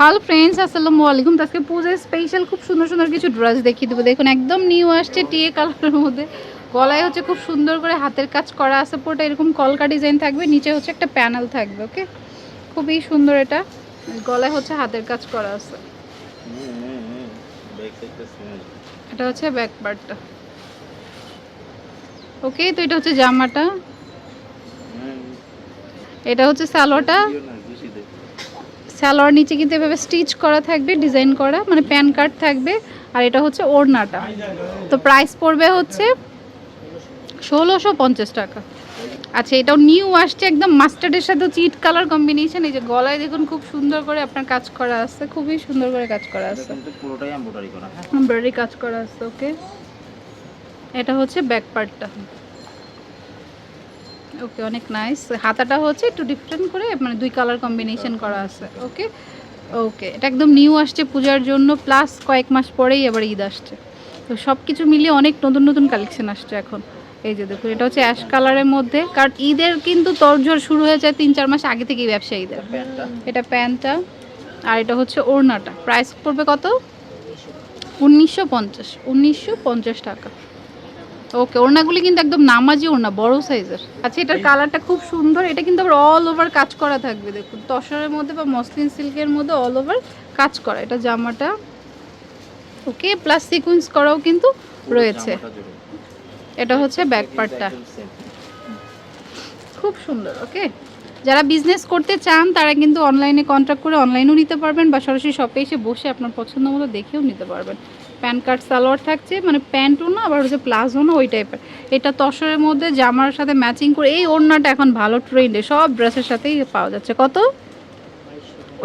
Hello friends আসসালামু আলাইকুম। আজকে পূজার স্পেশাল খুব সুন্দর সুন্দর কিছু ড্রেস দেখিয়ে দেবো। দেখুন একদম নিউ আসছে টিএ কালারের মধ্যে। গলায় হচ্ছে খুব সুন্দর করে হাতের কাজ করা আছে পুরোটা। এরকম কলকা ডিজাইন থাকবে নিচে হচ্ছে একটা প্যানেল থাকবে ওকে খুবই সুন্দর এটা। গলায় হচ্ছে হাতের কাজ করা আছে। এটা হচ্ছে ব্যাক পার্টটা ওকে তো এটা হচ্ছে জামাটা। এটা হচ্ছে সালোয়ারটা। সালোয়ার নিচে কিন্তু এভাবে স্টিচ করা থাকবে ডিজাইন করা মানে প্যান কার্ড থাকবে আর এটা হচ্ছে ওড়নাটা। তো প্রাইস পড়বে হচ্ছে ষোলোশো পঞ্চাশ টাকা। আচ্ছা এটাও নিউ আসছে একদম মাস্টার্ডের সাথে চিট কালার কম্বিনেশন এই যে গলায় দেখুন খুব সুন্দর করে আপনার কাজ করা আছে খুবই সুন্দর করে কাজ করা আছে। পুরোটাই এমব্রয়ডারি করা। হ্যাঁ এমব্রয়ডারি কাজ করা আছে ওকে এটা হচ্ছে ব্যাক পার্টটা ওকে অনেক নাইস হাতাটা হচ্ছে একটু ডিফারেন্ট করে মানে দুই কালার কম্বিনেশন করা আছে। ওকে ওকে এটা একদম নিউ আসছে পূজার জন্য প্লাস কয়েক মাস পরেই এবার ঈদ আসছে। তো সব কিছু মিলিয়ে অনেক নতুন নতুন কালেকশন আসছে এখন। এই যে দেখুন এটা হচ্ছে অ্যাশ কালারের মধ্যে কারণ ঈদের কিন্তু তরজোর শুরু হয়ে যায় তিন চার মাস আগে থেকেই ব্যবসায়ীদের এটা প্যান্টটা। আর এটা হচ্ছে ওড়নাটা। প্রাইস পড়বে কত? উনিশশো পঞ্চাশ উনিশশো পঞ্চাশ টাকা। ওকে ওড়নাগুলি কিন্তু একদম নামাজি ওড়না বড় সাইজের। আচ্ছা এটার কালারটা খুব সুন্দর এটা কিন্তু আবার অল ওভার কাজ করা থাকবে দেখুন। তসরের মধ্যে বা মসলিন সিল্কের মধ্যে অল ওভার কাজ করা এটা জামাটা। ওকে প্লাস সিকুয়েন্স করাও কিন্তু রয়েছে। এটা হচ্ছে ব্যাক পার্টটা খুব সুন্দর ওকে? যারা বিজনেস করতে চান তারা কিন্তু অনলাইনে কন্ট্যাক্ট করে অনলাইনেও নিতে পারবেন বা সরাসরি শপে এসে বসে আপনার পছন্দ মতো দেখেও নিতে পারবেন। প্যান কার্ড সালোয়ার থাকছে মানে প্যান্টও না আবার হচ্ছে প্লাজো না ওই টাইপের। এটা তসরের মধ্যে জামার সাথে ম্যাচিং করে এই ওড়নাটা এখন ভালো ট্রেন্ডে সব ড্রেসের সাথেই পাওয়া যাচ্ছে। কত?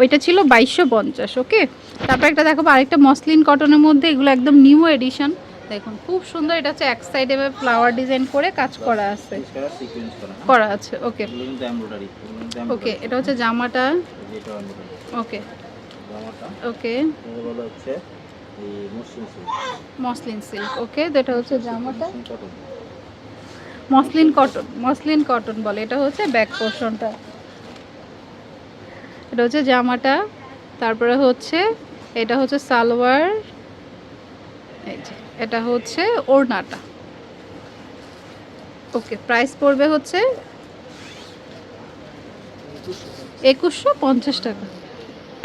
ওইটা ছিল বাইশশো পঞ্চাশ ওকে? তারপর একটা দেখো আরেকটা মসলিন কটনের মধ্যে এগুলো একদম নিউ এডিশন দেখুন খুব সুন্দর এটা হচ্ছে এক সাইডে ফ্লাওয়ার ডিজাইন করে কাজ করা আছে। করা, আছে ওকে। ওকে এটা হচ্ছে জামাটা। Okay. Okay. Muslin silk, okay? এটা হচ্ছে জামাটা। মসলিন কটন মসলিন কটন বলে। এটা হচ্ছে ব্যাক পোর্শনটা। এটা হচ্ছে জামাটা। তারপরে হচ্ছে, এটা হচ্ছে সালোয়ার। এটা হচ্ছে ওড়নাটা। ওকে, প্রাইস পড়বে হচ্ছে একুশশো পঞ্চাশ টাকা।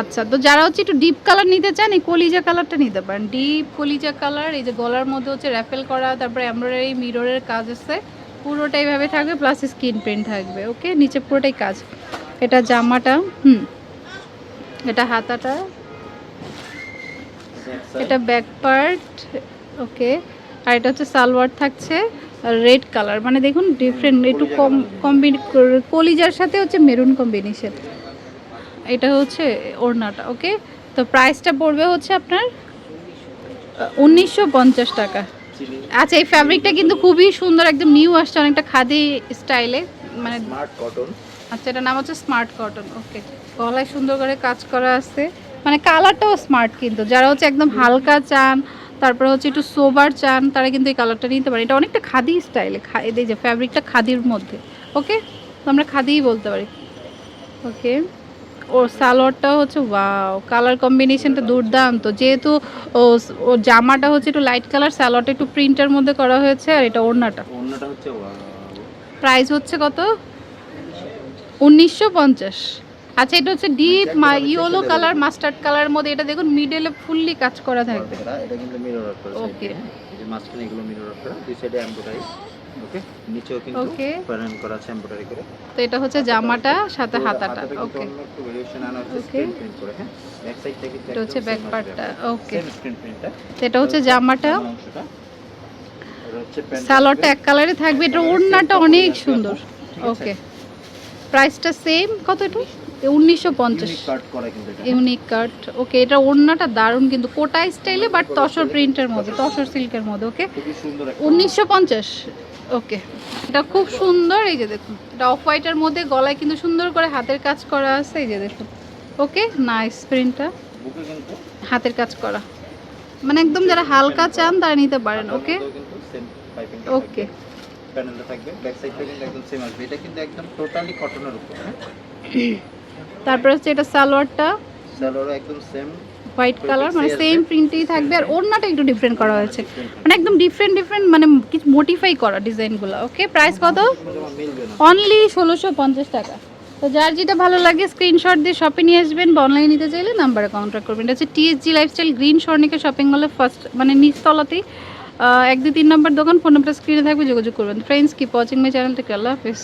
আচ্ছা তো যারা হচ্ছে একটু ডিপ কালার নিতে চান এই কলিজা কালারটা নিতে পারেন। ডিপ কলিজা কালার এই যে গলার মধ্যে হচ্ছে র্যাফেল করা তারপরে এমব্রয়ডারি মিররের কাজ আছে পুরোটাই ভাবে থাকবে প্লাস স্কিন প্রিন্ট থাকবে ওকে নিচে পুরোটাই কাজ। এটা জামাটা হুম এটা হাতাটা এটা ব্যাক পার্ট ওকে আর এটা হচ্ছে সালোয়ার থাকছে রেড কালার মানে দেখুন ডিফারেন্ট একটু কম কম্বিন কলিজার সাথে হচ্ছে মেরুন কম্বিনেশন এটা হচ্ছে ওড়নাটা ওকে তো প্রাইসটা পড়বে হচ্ছে আপনার উনিশশো পঞ্চাশ টাকা। আচ্ছা এই ফ্যাব্রিকটা কিন্তু খুবই সুন্দর একদম নিউ আসছে অনেকটা খাদি স্টাইলে মানে smart cotton, আচ্ছা এটার নাম হচ্ছে স্মার্ট কটন ওকে গলায় সুন্দর করে কাজ করা আছে। মানে কালারটাও স্মার্ট কিন্তু যারা হচ্ছে একদম হালকা চান তারপরে হচ্ছে একটু সোবার চান তারা কিন্তু এই কালারটা নিতে পারে। এটা অনেকটা খাদি স্টাইলে এই যে ফ্যাব্রিকটা খাদির মধ্যে ওকে তো আমরা খাদিই বলতে পারি ওকে ওর সালোয়ারটা হচ্ছে ওয়াও কালার কম্বিনেশনটা দুর্দান্ত। যেহেতু ও ও জামাটা হচ্ছে একটু লাইট কালার সালোয়ারটা একটু প্রিন্টের মধ্যে করা হয়েছে আর এটা ওড়নাটা। ওড়নাটা হচ্ছে প্রাইস হচ্ছে কত? উনিশশো পঞ্চাশ। আচ্ছা এটা হচ্ছে ডিপ ইয়েলো কালার মাস্টার্ড কালারের মধ্যে এটা দেখুন মিডলে ফুললি কাজ করা থাকবে। এটা কিন্তু? এই যে মাঝখানে এগুলো work করা, দুই side এ okay? নিচেও কিন্তু pattern করা আছে এমব্রয়ডারি করে। তো এটা হচ্ছে জামাটা সাথে হাতাটা। ওকে। একটু ভেরিয়েশন আনা হচ্ছে স্ক্রিন প্রিন্ট করে, হ্যাঁ? ব্যাক side টা কিন্তু এটা হচ্ছে ব্যাক পার্টটা ওকে। সেম স্ক্রিন প্রিন্টটা তো এটা হচ্ছে জামাটা। সালোয়ারটা এক কালারে থাকবে। এটা ওড়নাটা অনেক সুন্দর। ওকে। প্রাইসটা সেম কত এটা? উনিশশো পঞ্চাশ। Unique cut করা কিন্তু এটা? ইউনিক কাট ওকে এটা ওড়নাটা দারুণ কিন্তু কোটা স্টাইলে বাট তসর প্রিন্টের মধ্যে তসর সিল্কের মধ্যে ওকে? উনিশশো পঞ্চাশ। ওকে এটা খুব সুন্দর এই যে দেখুন। এটা অফ হোয়াইটের মধ্যে গলায় কিন্তু সুন্দর করে হাতের কাজ করা আছে এই যে দেখুন। ওকে নাইস প্রিন্টটা হাতের কাজ করা। মানে একদম যারা হালকা চান তারা নিতে পারেন ওকে? ওকে। প্যানেলটা থাকবে ব্যাক সাইডটা কিন্তু একদম সেম আসবে। এটা কিন্তু একদম টোটালি কটনের উপর হ্যাঁ? তারপরে হচ্ছে এটা সালোয়ারটা। সালোয়ারও একদম সেম হোয়াইট কালার মানে সেম। প্রিন্টেই থাকবে আর ওড়নাটা একটু ডিফারেন্ট করা হয়েছে। মানে একদম ডিফারেন্ট ডিফারেন্ট মানে কিছু মোটিফাই করা ডিজাইনগুলো ওকে প্রাইস কত? অনলি ষোলোশো পঞ্চাশ টাকা। তো যার যেটা ভালো লাগে স্ক্রিনশট দিয়ে শপে নিয়ে আসবেন বা অনলাইনে নিতে চাইলে নাম্বারে কন্ট্যাক্ট করবেন। এটা হচ্ছে TSG lifestyle green Swarnika shopping মলে ফার্স্ট মানে নিচতলাতেই এক দুই তিন নম্বর দোকান ফোন নাম্বার স্ক্রিনে থাকবে, যোগাযোগ করবেন। Friends keep watching my channel থেকে আল্লাহ হাফিজ।